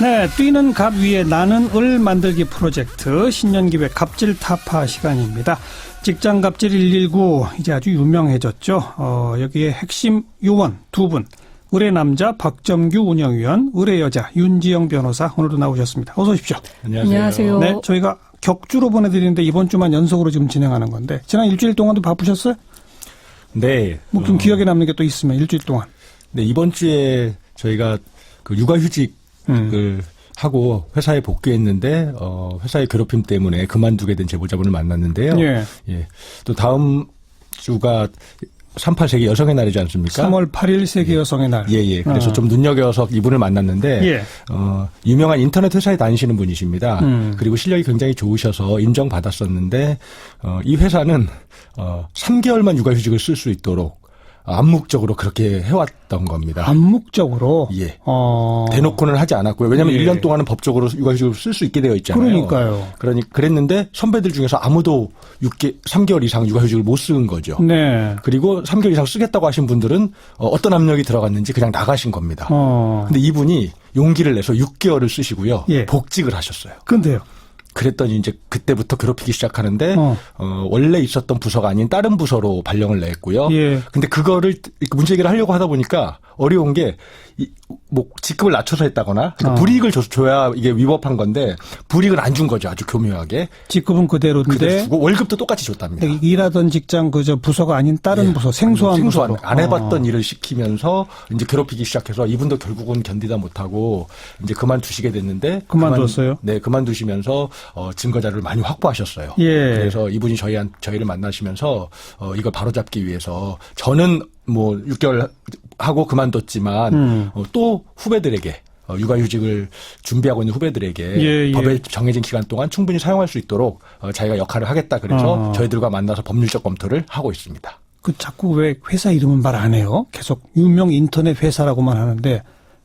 네, 뛰는 갑 위에 나는 을 만들기 프로젝트 신년기획 갑질 타파 시간입니다. 직장 갑질 119 이제 아주 유명해졌죠. 어, 여기에 핵심 요원 두 분. 의뢰 남자 박점규 운영위원, 의뢰 여자 윤지영 변호사 오늘도 나오셨습니다. 어서 오십시오. 안녕하세요. 네, 저희가 격주로 보내드리는데 이번 주만 연속으로 지금 진행하는 건데 지난 일주일 동안도 바쁘셨어요? 네. 뭐좀 어, 기억에 남는 게 또 있으면 일주일 동안. 네, 이번 주에 저희가 그 육아휴직을 음. 하고 회사에 복귀했는데, 어, 회사의 괴롭힘 때문에 그만두게 된 제보자분을 만났는데요. 예. 예. 또 다음 주가 38세기 여성의 날이지 않습니까? 3월 8일 세계 여성의 날. 예, 예. 그래서 어. 좀 눈여겨서 이분을 만났는데, 예. 어, 유명한 인터넷 회사에 다니시는 분이십니다. 음. 그리고 실력이 굉장히 좋으셔서 인정받았었는데, 어, 이 회사는, 어, 3개월만 육아휴직을 쓸 수 있도록 암묵적으로 그렇게 해왔던 겁니다. 암묵적으로. 예. 어. 대놓고는 하지 않았고요. 왜냐하면 예. 1년 동안은 법적으로 육아휴직을 쓸 수 있게 되어 있잖아요. 그러니까요. 그러니 그랬는데 선배들 중에서 아무도 6개, 3개월 이상 육아휴직을 못쓴 거죠. 네. 그리고 3개월 이상 쓰겠다고 하신 분들은 어, 어떤 압력이 들어갔는지 그냥 나가신 겁니다. 어. 근데 이분이 용기를 내서 6개월을 쓰시고요. 예. 복직을 하셨어요. 근데요. 그랬더니 이제 그때부터 괴롭히기 시작하는데 어. 어, 원래 있었던 부서가 아닌 다른 부서로 발령을 냈고요. 예. 근데 그거를 문제 제기를 하려고 하다 보니까 어려운 게, 이, 뭐, 직급을 낮춰서 했다거나, 그러니까 어. 불이익을 줘, 줘야 이게 위법한 건데, 불이익을 안 준 거죠. 아주 교묘하게. 직급은 그대로 그대로인데 주고, 월급도 똑같이 줬답니다. 일하던 직장 그저 부서가 아닌 다른 예. 부서 생소한 생소한 부서로. 안 해봤던 어. 일을 시키면서 이제 괴롭히기 시작해서 이분도 결국은 견디다 못하고 이제 그만두시게 됐는데 그만뒀어요? 그만- 네 그만두시면서 어, 증거 자료를 많이 확보하셨어요. 예. 그래서 이분이 저희 한 저희를 만나시면서 어, 이걸 바로잡기 위해서 저는 뭐 6개월 하고 그만뒀지만 음. 어, 또 후배들에게 어, 육아휴직을 준비하고 있는 후배들에게 예, 예. 법에 정해진 기간 동안 충분히 사용할 수 있도록 어, 자기가 역할을 하겠다 그래서 어. 저희들과 만나서 법률적 검토를 하고 있습니다. 그 자꾸 왜 회사 이름은 말 안 해요? 계속 유명 인터넷 회사라고만 하는데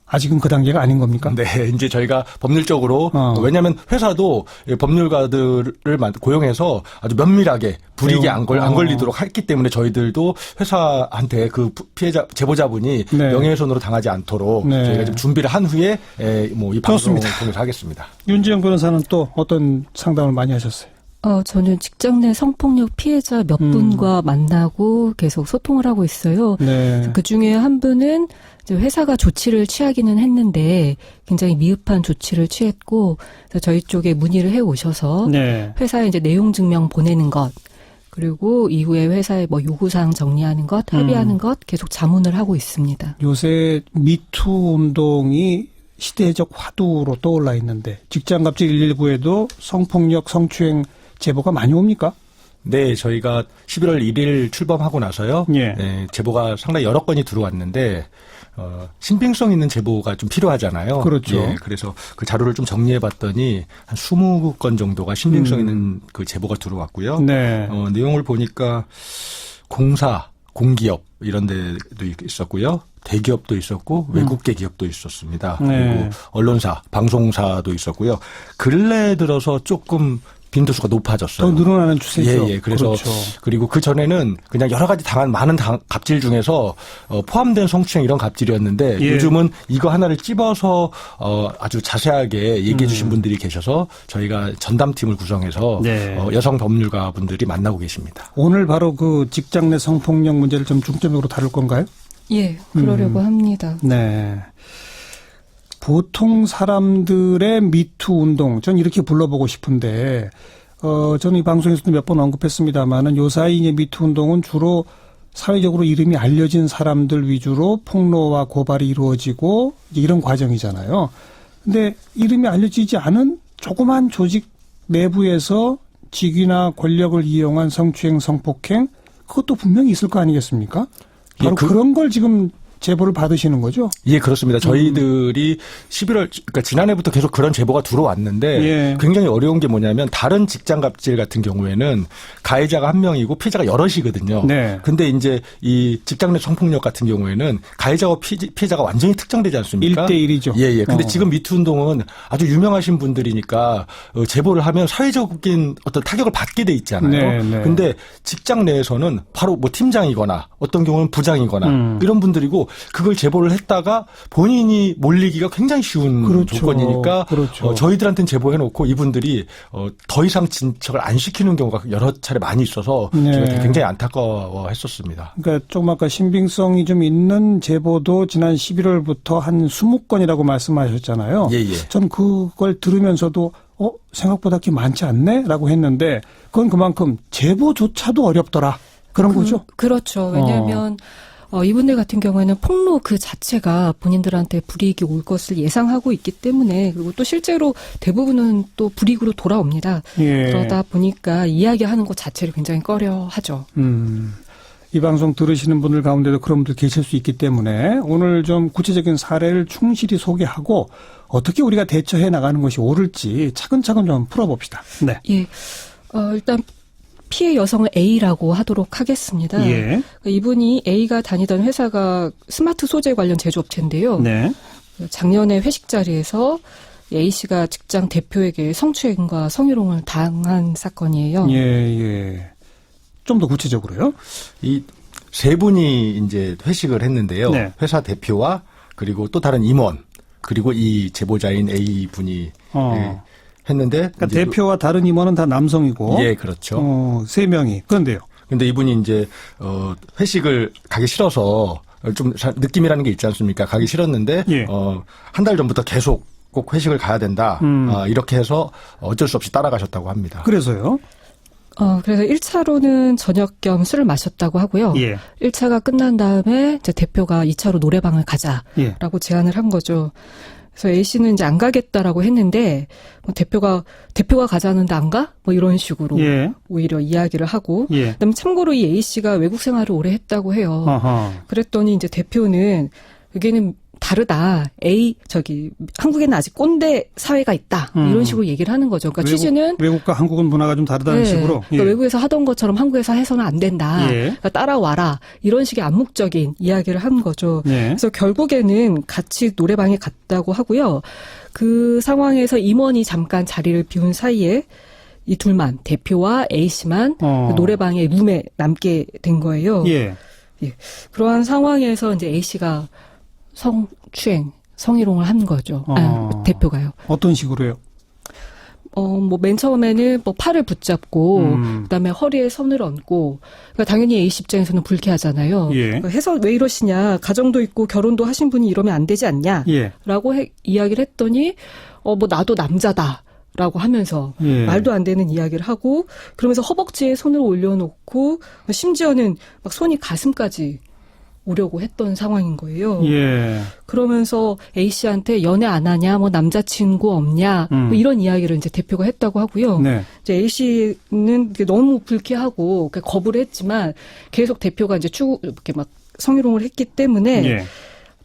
아직은 그 단계가 아닌 겁니까? 네, 이제 저희가 법률적으로 어. 왜냐하면 회사도 이 법률가들을 만- 고용해서 아주 면밀하게 불이익이 안, 걸, 안 어. 걸리도록 했기 때문에 저희들도 회사한테 그 부- 피해자 제보자분이 네. 명예훼손으로 당하지 않도록 네. 저희가 좀 준비를 한 후에 뭐이 방송을. 통해서 하겠습니다. 윤지영 변호사는 또 어떤 상담을 많이 하셨어요? 어, 저는 직장 내 성폭력 피해자 몇 음. 분과 만나고 계속 소통을 하고 있어요. 네. 그 중에 한 분은 회사가 조치를 취하기는 했는데 굉장히 미흡한 조치를 취했고 그래서 저희 쪽에 문의를 해 오셔서 네. 회사에 이제 내용 증명 보내는 것 그리고 이후에 회사에 뭐 요구사항 정리하는 것, 합의하는 음. 것 계속 자문을 하고 있습니다. 요새 미투 운동이 시대적 화두로 떠올라 있는데 직장 갑질 119에도 성폭력, 성추행 제보가 많이 옵니까? 네, 저희가 11월 1일 출범하고 나서요. 예. 네, 제보가 상당히 여러 건이 들어왔는데 어, 신빙성 있는 제보가 좀 필요하잖아요. 그렇죠. 예, 그래서 그 자료를 좀 정리해 봤더니 한 20건 정도가 신빙성 음. 있는 그 제보가 들어왔고요. 네. 어, 내용을 보니까 공사, 공기업 이런 데도 있었고요. 대기업도 있었고 외국계 기업도 있었습니다. 음. 네. 그리고 언론사, 방송사도 있었고요. 근래 들어서 조금 빈도수가 높아졌어요. 더 늘어나는 추세죠. 예, 예. 그래서 그렇죠. 그리고그 전에는 그냥 여러 가지 당한 많은 당- 갑질 중에서 어, 포함된 성추행 이런 갑질이었는데 예. 요즘은 이거 하나를 찝어서 어, 아주 자세하게 얘기해 음. 주신 분들이 계셔서 저희가 전담팀을 구성해서 네. 어, 여성 법률가 분들이 만나고 계십니다. 오늘 바로 그 직장 내 성폭력 문제를 좀 중점적으로 다룰 건가요? 예, 그러려고 음. 합니다. 네. 보통 사람들의 미투 운동, 전 이렇게 불러보고 싶은데, 어, 저는 이 방송에서도 몇 번 언급했습니다만은 요사이 이제 미투 운동은 주로 사회적으로 이름이 알려진 사람들 위주로 폭로와 고발이 이루어지고 이런 과정이잖아요. 근데 이름이 알려지지 않은 조그만 조직 내부에서 직위나 권력을 이용한 성추행, 성폭행, 그것도 분명히 있을 거 아니겠습니까? 바로 예, 그- 그, 런 걸 지금 제보를 받으시는 거죠? 예, 그렇습니다. 저희들이 11월, 그러니까 지난해부터 계속 그런 제보가 들어왔는데 예. 굉장히 어려운 게 뭐냐면 다른 직장 갑질 같은 경우에는 가해자가 한 명이고 피해자가 여럿이거든요. 네. 근데 이제 이 직장 내 성폭력 같은 경우에는 가해자와 피지- 피해자가 완전히 특정되지 않습니까? 1대 1이죠. 예, 예. 근데 어. 지금 미투 운동은 아주 유명하신 분들이니까 어, 제보를 하면 사회적인 어떤 타격을 받게 돼 있잖아요. 네, 네. 근데 직장 내에서는 바로 뭐 팀장이거나 어떤 경우는 부장이거나 음. 이런 분들이고 그걸 제보를 했다가 본인이 몰리기가 굉장히 쉬운 그렇죠. 조건이니까 그렇죠. 어, 저희들한테는 제보해놓고 이분들이 어, 더 이상 진척을 안 시키는 경우가 여러 차례 많이 있어서 네. 굉장히 안타까워했었습니다. 그러니까 조금 아까 신빙성이 좀 있는 제보도 지난 11월부터 한 20건이라고 말씀하셨잖아요. 예, 예. 전 그걸 들으면서도 어 생각보다 그렇게 많지 않네라고 했는데 그건 그만큼 제보조차도 어렵더라 그런 거죠. 그, 렇죠 왜냐하면 어, 이분들 같은 경우에는 폭로 그 자체가 본인들한테 불이익이 올 것을 예상하고 있기 때문에 그리고 또 실제로 대부분은 또 불이익으로 돌아옵니다. 예. 그러다 보니까 이야기하는 것 자체를 굉장히 꺼려하죠. 음. 이 방송 들으시는 분들 가운데도 그런 분들 계실 수 있기 때문에 오늘 좀 구체적인 사례를 충실히 소개하고 어떻게 우리가 대처해 나가는 것이 옳을지 차근차근 좀 풀어봅시다. 네. 예, 어, 일단 피해 여성을 A라고 하도록 하겠습니다. 예. 그러니까 이분이 A가 다니던 회사가 스마트 소재 관련 제조업체인데요. 네. 작년에 회식 자리에서 A 씨가 직장 대표에게 성추행과 성희롱을 당한 사건이에요. 예, 예. 좀 더 구체적으로요. 이 세 분이 이제 회식을 했는데요. 네. 회사 대표와 그리고 또 다른 임원 그리고 이 제보자인 A 분이 어. 예, 했는데 그러니까 대표와 다른 임원은 다 남성이고 예, 그렇죠. 어, 세 명이. 그런데요. 근데 이분이 이제 어 회식을 가기 싫어서 좀 자- 느낌이라는 게 있지 않습니까? 가기 싫었는데 예. 어한 달 전부터 계속 꼭 회식을 가야 된다. 음. 아, 이렇게 해서 어쩔 수 없이 따라가셨다고 합니다. 그래서요. 어, 그래서 1차로는 저녁 겸 술을 마셨다고 하고요. 예. 1차가 끝난 다음에 이제 대표가 2차로 노래방을 가자라고 예. 제안을 한 거죠. 그래서 A 씨는 이제 안 가겠다라고 했는데 뭐 대표가 대표가 가자는데 안 가? 뭐 이런 식으로 예. 오히려 이야기를 하고 예. 그다음에 참고로 이 A 씨가 외국 생활을 오래 했다고 해요. 아하. 그랬더니 이제 대표는 여기는 다르다. A 저기 한국에는 아직 꼰대 사회가 있다. 뭐 음. 이런 식으로 얘기를 하는 거죠. 그러니까 외국, 취지는 외국과 한국은 문화가 좀 다르다는 네. 식으로. 그러니까 외국에서 하던 것처럼 한국에서 해서는 안 된다. 예. 그러니까 따라와라. 이런 식의 암묵적인 이야기를 한 거죠. 예. 그래서 결국에는 같이 노래방에 갔다고 하고요. 그 상황에서 임원이 잠깐 자리를 비운 사이에 이 둘만 대표와 A 씨만 어. 그 노래방에 룸에 남게 된 거예요. 예. 그러한 상황에서 이제 A 씨가 성추행, 성희롱을 한 거죠. 아, 어. 대표가요. 어떤 식으로요? 어, 뭐, 맨 처음에는 뭐 팔을 붙잡고, 음. 그 다음에 허리에 손을 얹고, 그러니까 당연히 A 씨 입장에서는 불쾌하잖아요. 예. 그러니까 해서 왜 이러시냐, 가정도 있고 결혼도 하신 분이 이러면 안 되지 않냐, 예. 라고 해- 이야기를 했더니, 어, 뭐, 나도 남자다. 라고 하면서 예. 말도 안 되는 이야기를 하고 그러면서 허벅지에 손을 올려놓고 심지어는 막 손이 가슴까지 오려고 했던 상황인 거예요. 예. 그러면서 A 씨한테 연애 안 하냐, 뭐 남자친구 없냐, 음. 뭐 이런 이야기를 이제 대표가 했다고 하고요. 네. 이제 A 씨는 너무 불쾌하고 거부를 했지만 계속 대표가 이제 추 이렇게 막 성희롱을 했기 때문에 예.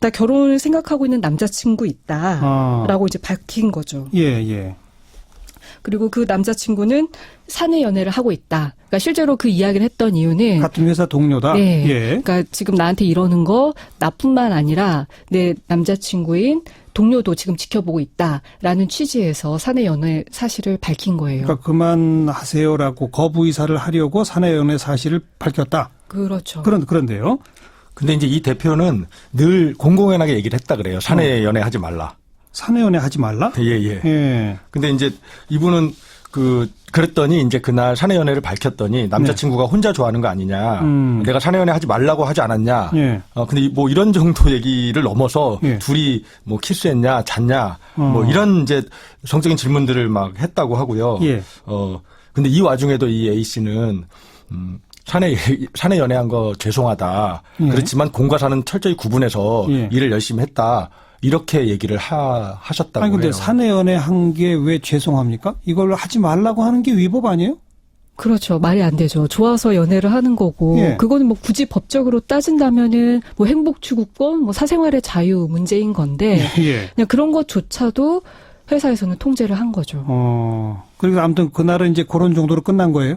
나 결혼을 생각하고 있는 남자친구 있다라고 아. 이제 밝힌 거죠. 예, 예. 그리고 그 남자친구는 사내 연애를 하고 있다. 그러니까 실제로 그 이야기를 했던 이유는 같은 회사 동료다. 네. 예. 그러니까 지금 나한테 이러는 거 나뿐만 아니라 내 남자친구인 동료도 지금 지켜보고 있다라는 취지에서 사내 연애 사실을 밝힌 거예요. 그러니까 그만하세요라고 거부 의사를 하려고 사내 연애 사실을 밝혔다. 그렇죠. 그런 그런데요. 근데 이제 이 대표는 늘 공공연하게 얘기를 했다 그래요. 어. 사내 연애 하지 말라. 사내연애 하지 말라. 예, 예. 예. 근데 이제 이분은 그 그랬더니 이제 그날 사내 연애를 밝혔더니 남자친구가 혼자 좋아하는 거 아니냐. 네. 음. 내가 사내 연애 하지 말라고 하지 않았냐. 예. 어 근데 뭐 이런 정도 얘기를 넘어서 예. 둘이 뭐 키스했냐, 잤냐, 어. 뭐 이런 이제 성적인 질문들을 막 했다고 하고요. 예. 어 근데 이 와중에도 이 A 씨는 음 사내 사내 연애한 거 죄송하다. 예. 그렇지만 공과 사는 철저히 구분해서 예. 일을 열심히 했다. 이렇게 얘기를 하, 하셨다고 아니 근데 해요. 사내연애 한 게 왜 죄송합니까? 이걸 하지 말라고 하는 게 위법 아니에요? 그렇죠. 말이 안 되죠. 좋아서 연애를 하는 거고, 예. 그거는 뭐 굳이 법적으로 따진다면은 뭐 행복 추구권, 뭐 사생활의 자유 문제인 건데, 예. 그냥 그런 것조차도 회사에서는 통제를 한 거죠. 어. 그리고 아무튼 그날은 이제 그런 정도로 끝난 거예요.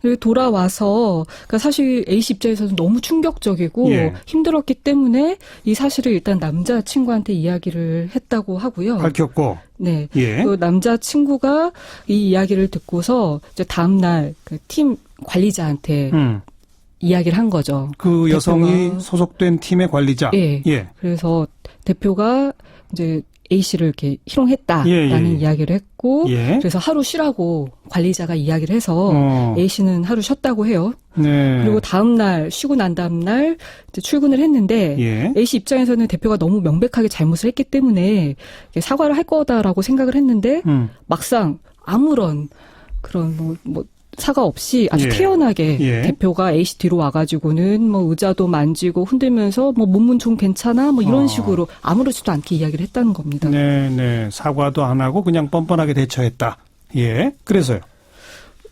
그리고 돌아와서, 그러니까 사실 A씨 입장에서는 너무 충격적이고 예. 힘들었기 때문에 이 사실을 일단 남자 친구한테 이야기를 했다고 하고요. 밝혔고. 네. 예. 그 남자 친구가 이 이야기를 듣고서 이제 다음 날 그 팀 관리자한테 음. 이야기를 한 거죠. 그 여성이 대표가- 소속된 팀의 관리자. 예. 예. 그래서 대표가 이제 A 씨를 이렇게 희롱했다라는 예, 예, 예. 이야기를 했고 예. 그래서 하루 쉬라고 관리자가 이야기를 해서 어. A 씨는 하루 쉬었다고 해요. 네. 그리고 다음 날 쉬고 난 다음 날 출근을 했는데 예. A 씨 입장에서는 대표가 너무 명백하게 잘못을 했기 때문에 사과를 할 거다라고 생각을 했는데 음. 막상 아무런 그런 뭐, 뭐 사과 없이 아주 예. 태연하게 예. 대표가 A 씨 뒤로 와가지고는 뭐 의자도 만지고 흔들면서 뭐 몸은 좀 괜찮아 뭐 이런 어. 식으로 아무렇지도 않게 이야기를 했다는 겁니다. 네, 네. 사과도 안 하고 그냥 뻔뻔하게 대처했다. 예. 그래서요.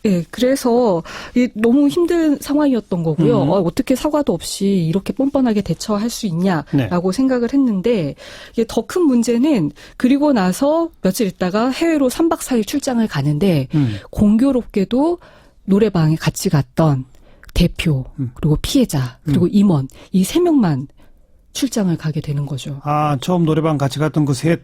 예, 그래서 이 너무 힘든 상황이었던 거고요. 음. 어, 어떻게 사과도 없이 이렇게 뻔뻔하게 대처할 수 네. 있냐라고 생각을 했는데 이게 더 큰 문제는 그리고 나서 며칠 있다가 해외로 3박 4일 출장을 가는데 음. 공교롭게도 노래방에 같이 갔던 대표 음. 그리고 피해자 그리고 임원 이 세 명만 출장을 가게 되는 거죠. 아, 처음 노래방 같이 갔던 그 셋.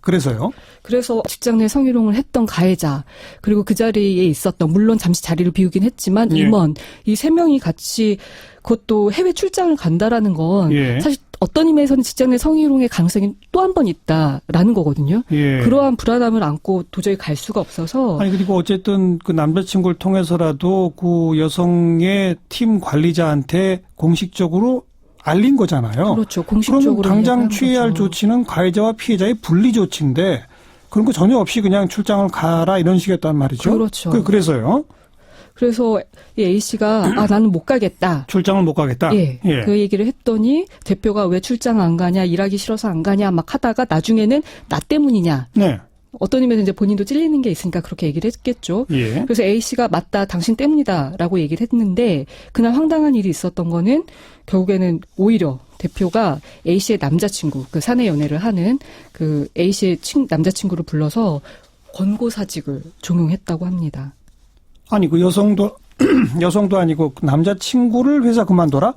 그래서요. 그래서 직장 내 성희롱을 했던 가해자 그리고 그 자리에 있었던 물론 잠시 자리를 비우긴 했지만 예. 임원 이 세 명이 같이 그것도 해외 출장을 간다라는 건 예. 사실 어떤 의미에서는 직장 내 성희롱의 가능성이 또 한 번 있다라는 거거든요. 예. 그러한 불안함을 안고 도저히 갈 수가 없어서 아니 그리고 어쨌든 그 남자친구를 통해서라도 그 여성의 팀 관리자한테 공식적으로 알린 거잖아요. 그렇죠. 공식적으로 당장 이야기한 취해야 할. 조치는 가해자와 피해자의 분리 조치인데 그런 거 전혀 없이 그냥 출장을 가라 이런 식이었단 말이죠. 그렇죠. 그, 그래서요. 그래서 이 A 씨가 아 나는 못 가겠다. 출장을 못 가겠다. 예, 그 얘기를 했더니 대표가 왜 출장 안 가냐, 일하기 싫어서 안 가냐 막 하다가 나중에는 나 때문이냐. 네. 어떤 의미에서 이제 본인도 찔리는 게 있으니까 그렇게 얘기를 했겠죠. 예. 그래서 A 씨가 맞다, 당신 때문이다라고 얘기를 했는데 그날 황당한 일이 있었던 거는 결국에는 오히려 대표가 A 씨의 남자친구, 그 사내 연애를 하는 그 A 씨의 친, 남자친구를 불러서 권고사직을 종용했다고 합니다. 아니 그 여성도 여성도 아니고 그 남자친구를 회사 그만둬라?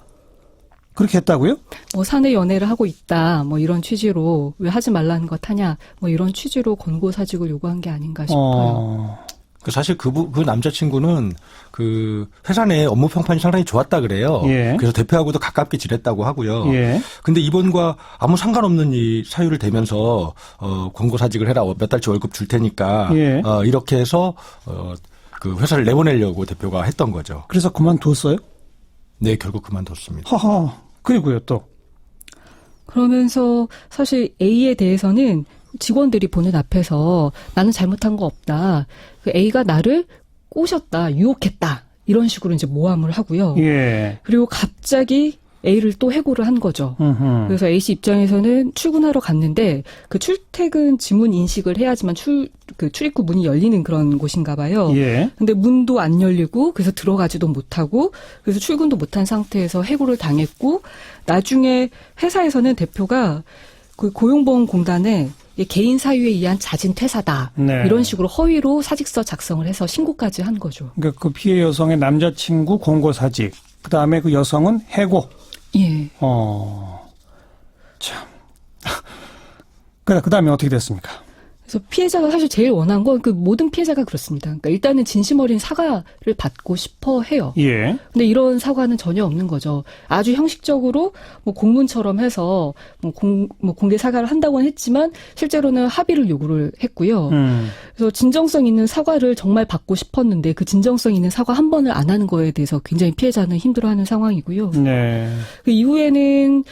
그렇게 했다고요? 뭐 사내 연애를 하고 있다, 뭐 이런 취지로 왜 하지 말라는 것 하냐, 뭐 이런 취지로 권고 사직을 요구한 게 아닌가 싶어요. 어. 그 사실 그, 부- 그 남자친구는 그 회사 내 업무 평판이 상당히 좋았다 그래요. 예. 그래서 대표하고도 가깝게 지냈다고 하고요. 예. 근데 이번과 아무 상관없는 이 사유를 대면서 어 권고 사직을 해라 몇 달치 월급 줄 테니까 예. 어 이렇게 해서 어그 회사를 내보내려고 대표가 했던 거죠. 그래서 그만뒀어요? 네 결국 그만뒀습니다. 허허. 그리고요 또. 그러면서 사실 A에 대해서는 직원들이 보는 앞에서 나는 잘못한 거 없다. 그 A가 나를 꼬셨다, 유혹했다. 이런 식으로 이제 모함을 하고요. 예. 그리고 갑자기 A를 또 해고를 한 거죠. 음흠. 그래서 A 씨 입장에서는 출근하러 갔는데 그 출퇴근 지문 인식을 해야지만 출, 그 출입구 문이 열리는 그런 곳인가 봐요. 예. 근데 문도 안 열리고 그래서 들어가지도 못하고 그래서 출근도 못한 상태에서 해고를 당했고 나중에 회사에서는 대표가 그 고용보험공단에 개인 사유에 의한 자진 퇴사다 네. 이런 식으로 허위로 사직서 작성을 해서 신고까지 한 거죠. 그러니까 그 피해 여성의 남자친구 공고 사직. 그 다음에 그 여성은 해고. 예. 어. 참. 그 다음에 어떻게 됐습니까? 그래서 피해자가 사실 제일 원한 건 그 모든 피해자가 그렇습니다. 그러니까 일단은 진심 어린 사과를 받고 싶어 해요. 예. 근데 이런 사과는 전혀 없는 거죠. 아주 형식적으로 뭐 공문처럼 해서 뭐, 공, 뭐 공개 사과를 한다고는 했지만 실제로는 합의를 요구를 했고요. 음. 그래서 진정성 있는 사과를 정말 받고 싶었는데 그 진정성 있는 사과 한 번을 안 하는 거에 대해서 굉장히 피해자는 힘들어하는 상황이고요. 네. 그 이후에는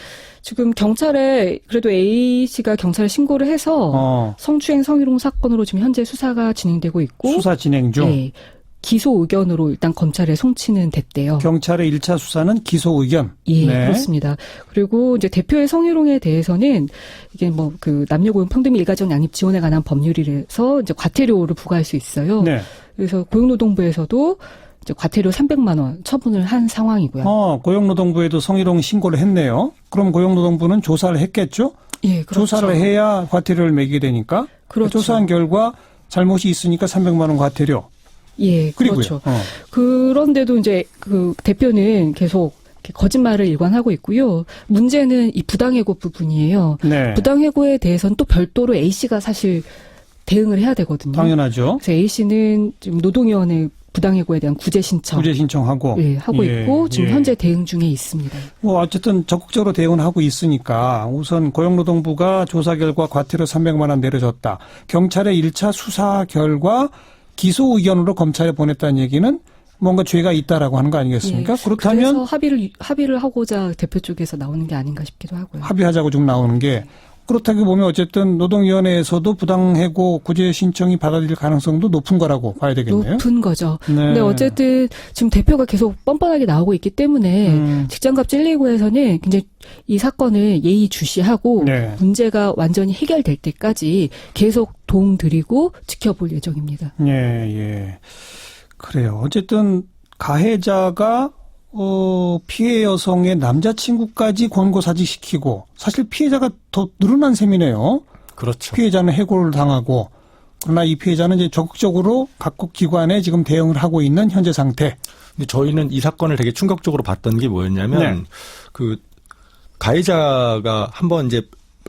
지금 경찰에 그래도 A 씨가 경찰에 신고를 해서 어. 성추행 성희롱 사건으로 지금 현재 수사가 진행되고 있고 수사 진행 중. 네, 기소 의견으로 일단 검찰에 송치는 됐대요. 경찰의 1차 수사는 기소 의견. 예, 네. 그렇습니다. 그리고 이제 대표의 성희롱에 대해서는 이게 뭐 그 남녀고용 평등 및 일가정 양립 지원에 관한 법률이라서 이제 과태료를 부과할 수 있어요. 네. 그래서 고용노동부에서도 과태료 300만 원 처분을 한 상황이고요. 어, 고용노동부에도 성희롱 신고를 했네요. 그럼 고용노동부는 조사를 했겠죠? 예, 그렇죠. 조사를 해야 과태료를 매기게 되니까. 그렇죠. 조사한 결과 잘못이 있으니까 300만 원 과태료. 예, 그리고요. 그렇죠. 어. 그런데도 이제 그 대표는 계속 거짓말을 일관하고 있고요. 문제는 이 부당해고 부분이에요. 네. 부당해고에 대해서는 또 별도로 A 씨가 사실 대응을 해야 되거든요. 당연하죠. 그래서 A 씨는 지금 노동위원회 부당해고에 대한 구제 신청 구제 신청하고 예, 하고 예, 있고 지금 예. 현재 대응 중에 있습니다. 뭐 어쨌든 적극적으로 대응을 하고 있으니까 우선 고용노동부가 조사 결과 과태료 300만 원 내려줬다. 경찰의 1차 수사 결과 기소 의견으로 검찰에 보냈다는 얘기는 뭔가 죄가 있다라고 하는 거 아니겠습니까? 예. 그렇다면 그래서 합의를 합의를 하고자 대표 쪽에서 나오는 게 아닌가 싶기도 하고요. 합의하자고 좀 나오는 게 그렇다고 보면 어쨌든 노동위원회에서도 부당해고 구제 신청이 받아들일 가능성도 높은 거라고 봐야 되겠네요. 높은 거죠. 네. 근데 어쨌든 지금 대표가 계속 뻔뻔하게 나오고 있기 때문에 음. 직장갑 119에서는 굉장히 이 사건을 예의주시하고 네. 문제가 완전히 해결될 때까지 계속 도움 드리고 지켜볼 예정입니다. 예, 예. 그래요. 어쨌든 가해자가 어, 피해 여성의 남자친구까지 권고사직시키고 사실 피해자가 더 늘어난 셈이네요. 그렇죠. 피해자는 해고를 당하고 그러나 이 피해자는 이제 적극적으로 각국 기관에 지금 대응을 하고 있는 현재 상태. 근데 저희는 이 사건을 되게 충격적으로 봤던 게 뭐였냐면 네. 그 가해자가 한번 이제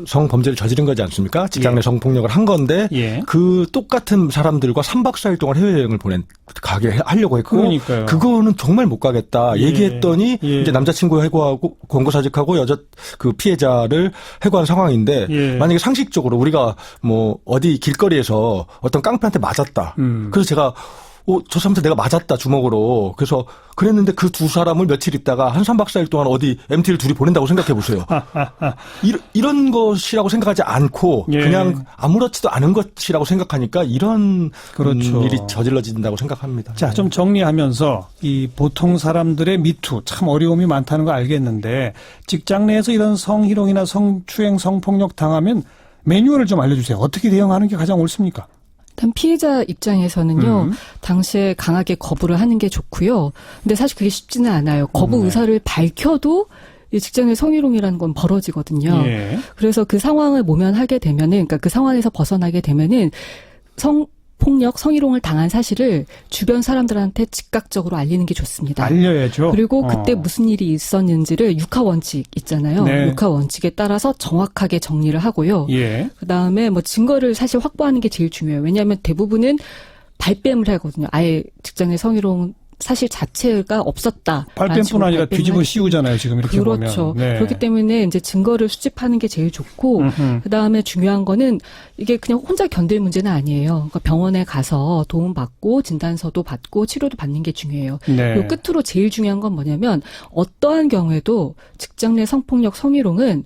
성범죄를 저지른 거지 않습니까? 직장 내 예. 성폭력을 한 건데 예. 그 똑같은 사람들과 3박 4일 동안 해외여행을 보낸 가게 하려고 했고 그러니까요. 그거는 정말 못 가겠다 예. 얘기했더니 예. 이제 남자친구 해고하고 권고사직하고 여자 그 피해자를 해고한 상황인데 예. 만약에 상식적으로 우리가 뭐 어디 길거리에서 어떤 깡패한테 맞았다. 음. 그래서 제가 어, 저 사람한테 내가 맞았다 주먹으로 그래서 그랬는데 그 두 사람을 며칠 있다가 한 3박 4일 동안 어디 MT를 둘이 보낸다고 생각해 보세요. 이런, 이런 것이라고 생각하지 않고 예. 그냥 아무렇지도 않은 것이라고 생각하니까 이런 그렇죠. 음, 일이 저질러진다고 생각합니다. 자, 좀 정리하면서 이 보통 사람들의 미투 참 어려움이 많다는 거 알겠는데 직장 내에서 이런 성희롱이나 성추행, 성폭력 당하면 매뉴얼을 좀 알려주세요. 어떻게 대응하는 게 가장 옳습니까? 일단 피해자 입장에서는요, 음. 당시에 강하게 거부를 하는 게 좋고요. 근데 사실 그게 쉽지는 않아요. 거부 네. 의사를 밝혀도 이 직장의 성희롱이라는 건 벌어지거든요. 예. 그래서 그 상황을 모면하게 되면은, 그러니까 그 상황에서 벗어나게 되면은 성 폭력, 성희롱을 당한 사실을 주변 사람들한테 즉각적으로 알리는 게 좋습니다. 알려야죠. 그리고 어. 그때 무슨 일이 있었는지를 육하 원칙 있잖아요. 네. 육하 원칙에 따라서 정확하게 정리를 하고요. 예. 그 다음에 뭐 증거를 사실 확보하는 게 제일 중요해요. 왜냐하면 대부분은 발뺌을 하거든요. 아예 직장의 성희롱 사실 자체가 없었다. 발뺌뿐 아니라 뒤집어 씌우잖아요. 지금 이렇게 그렇죠. 보면. 네. 그렇기 때문에 이제 증거를 수집하는 게 제일 좋고, 음흠. 그 다음에 중요한 거는 이게 그냥 혼자 견딜 문제는 아니에요. 그러니까 병원에 가서 도움 받고 진단서도 받고 치료도 받는 게 중요해요. 네. 그리고 끝으로 제일 중요한 건 뭐냐면 어떠한 경우에도 직장 내 성폭력 성희롱은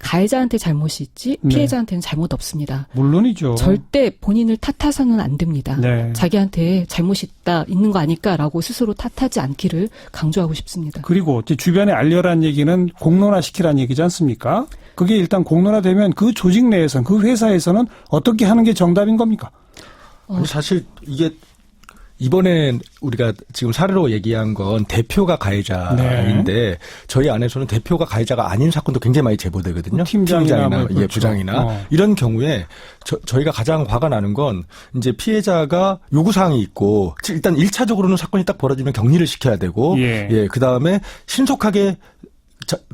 가해자한테 잘못이 있지 네. 피해자한테는 잘못 없습니다. 물론이죠. 절대 본인을 탓해서는 안 됩니다. 네. 자기한테 잘못이 있다 있는 거 아닐까라고 스스로 탓하지 않기를 강조하고 싶습니다. 그리고 주변에 알려란 얘기는 공론화 시키라는 얘기지 않습니까? 그게 일단 공론화되면 그 조직 내에서는 그 회사에서는 어떻게 하는 게 정답인 겁니까? 아니, 사실 이게 이번에 우리가 지금 사례로 얘기한 건 대표가 가해자인데 저희 안에서는 대표가 가해자가 아닌 사건도 굉장히 많이 제보되거든요. 뭐 팀장이나 뭐 예, 그렇죠. 부장이나 어. 이런 경우에 저, 저희가 가장 화가 나는 건 이제 피해자가 요구 사항이 있고 일단 1차적으로는 사건이 딱 벌어지면 격리를 시켜야 되고 예. 그다음에 신속하게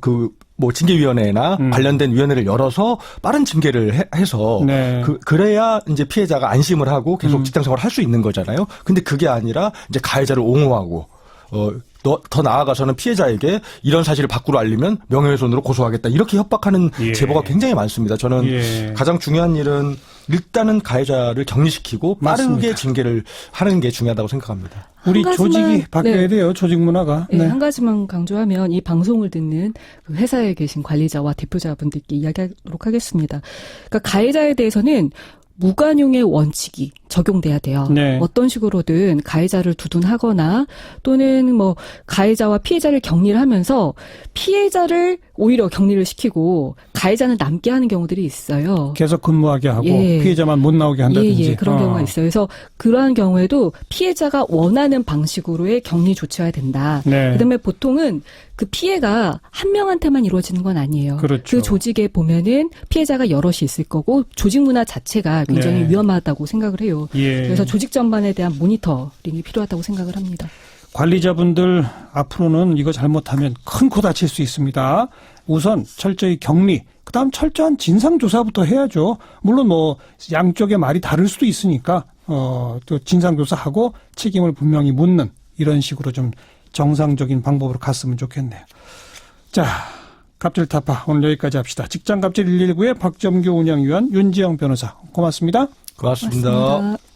그 뭐 징계위원회나 음. 관련된 위원회를 열어서 빠른 징계를 해, 해서 네. 그 그래야 이제 피해자가 안심을 하고 계속 음. 직장 생활을 할 수 있는 거잖아요. 근데 그게 아니라 이제 가해자를 옹호하고 어. 더, 더 나아가서는 피해자에게 이런 사실을 밖으로 알리면 명예훼손으로 고소하겠다. 이렇게 협박하는 예. 제보가 굉장히 많습니다. 저는 예. 가장 중요한 일은 일단은 가해자를 격리시키고 빠르게 맞습니다. 징계를 하는 게 중요하다고 생각합니다. 우리 한 가지만- 조직이 바뀌어야 네. 돼요. 조직 문화가. 네, 한 가지만 강조하면 이 방송을 듣는 그 회사에 계신 관리자와 대표자분들께 이야기하도록 하겠습니다. 그러니까 가해자에 대해서는 무관용의 원칙이 적용돼야 돼요. 네. 어떤 식으로든 가해자를 두둔하거나 또는 뭐 가해자와 피해자를 격리를 하면서 피해자를 오히려 격리를 시키고 가해자는 남게 하는 경우들이 있어요. 계속 근무하게 하고 예. 피해자만 못 나오게 한다든지. 예, 예, 그런 어. 경우가 있어요. 그래서 그러한 경우에도 피해자가 원하는 방식으로의 격리 조치해야 된다. 네. 그다음에 보통은 그 피해가 한 명한테만 이루어지는 건 아니에요. 그렇죠. 그 조직에 보면은 피해자가 여럿이 있을 거고 조직 문화 자체가 굉장히 네. 위험하다고 생각을 해요. 예. 그래서 조직 전반에 대한 모니터링이 필요하다고 생각을 합니다. 관리자분들 앞으로는 이거 잘못하면 큰 코 다칠 수 있습니다. 우선 철저히 격리, 그다음 철저한 진상 조사부터 해야죠. 물론 뭐 양쪽의 말이 다를 수도 있으니까 어 또 진상 조사하고 책임을 분명히 묻는 이런 식으로 좀 정상적인 방법으로 갔으면 좋겠네요. 자, 갑질 타파 오늘 여기까지 합시다. 직장 갑질 119의 박점규 운영위원 윤지영 변호사 고맙습니다. 고맙습니다. 고맙습니다.